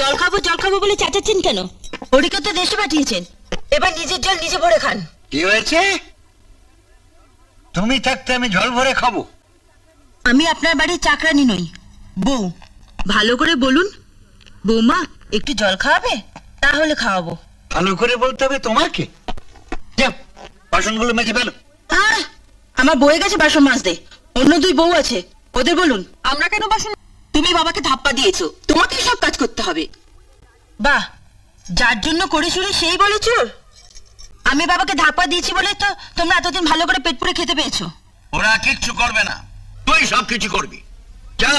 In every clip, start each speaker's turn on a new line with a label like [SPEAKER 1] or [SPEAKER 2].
[SPEAKER 1] জল খাব জল খাব বলে চেঁচাচ্ছেন কেন? হরিকে তো দেশে পাঠিয়েছেন। এবার নিজের জল নিজে ভরে খান।
[SPEAKER 2] কি হয়েছে? তুমি থাকতে আমি জল ভরে খাব।
[SPEAKER 1] আমি আপনার বাড়ির চাকরানি নই। বউ ভালো করে বলুন। বৌমা একটু জল খাওয়াবে? তাহলে খাওয়াবো।
[SPEAKER 2] ভালো করে বলতে হবে তোমাকে। যাও বাসনগুলো মেজে ফেলো।
[SPEAKER 1] আমার বয়ে গেছে বাসন মাজতে। অন্য দুই বউ আছে। ওদের বলুন। আমরা কেন বাসন তুমি বাবাকে ধাপ্পা দিয়েছ। তোমাকে সব কাজ করতে হবে। বাহ যার জন্য করে শুনে সেই বলে চোর। আমি বাবাকে ধাপ্পা দিয়েছি বলে তো তোমরা এতদিন ভালো করে পেট পুরে খেতে পেয়েছ।
[SPEAKER 2] ওরা কিচ্ছু করবে না। তুই সব কিছু করবি। যা।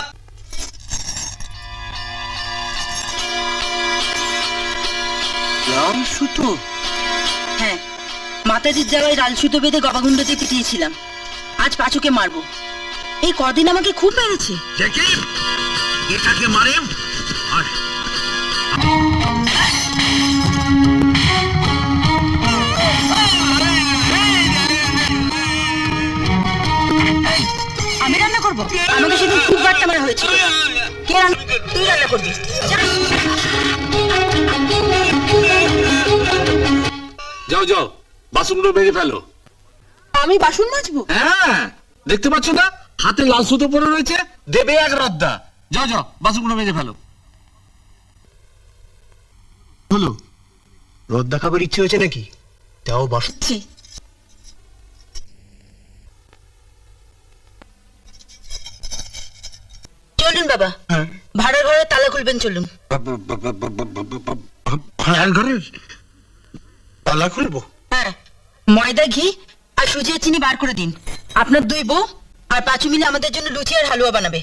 [SPEAKER 2] সুতো
[SPEAKER 1] হ্যাঁ মাতাজির যাওয়ায় লাল সুতো বেঁধে গবাগুন্ডতে পিটিয়েছিলাম। আজ পাঁচুকে মারবো। এই কদিন আমাকে খুব মেরেছে।
[SPEAKER 2] দেখি এটাকে মারে। আর
[SPEAKER 1] আমি রান্না করব? আমাকে সেদিন খুব বাট্টা মারা হয়েছিল। কে রান্না তুই রান্না করবি?
[SPEAKER 3] যাও যাও বাসনগুলো মেরে ফেলো।
[SPEAKER 1] আমি বাসন মাজবো?
[SPEAKER 3] হ্যাঁ দেখতে পাচ্ছ না? হাতে লাল সুতো পরে রয়েছে দেবে এক রদ্দা যাও যাও বাসনগুলো মেজে ফেলো। হলো?
[SPEAKER 2] রোদ খাবার ইচ্ছে হয়েছে নাকি? তাও বস।
[SPEAKER 1] চলুন বাবা। ভাড়ার ঘরে তালা খুলবেন চলুন।
[SPEAKER 2] ভাড়ার ঘরে তালা খুলবো?
[SPEAKER 1] হ্যাঁ। ময়দা ঘি আর সুজি চিনি বার করে দিন। আপনার দুই বউ আর পাঁচু মিলে আমাদের জন্য লুচি আর হালুয়া বানাবে।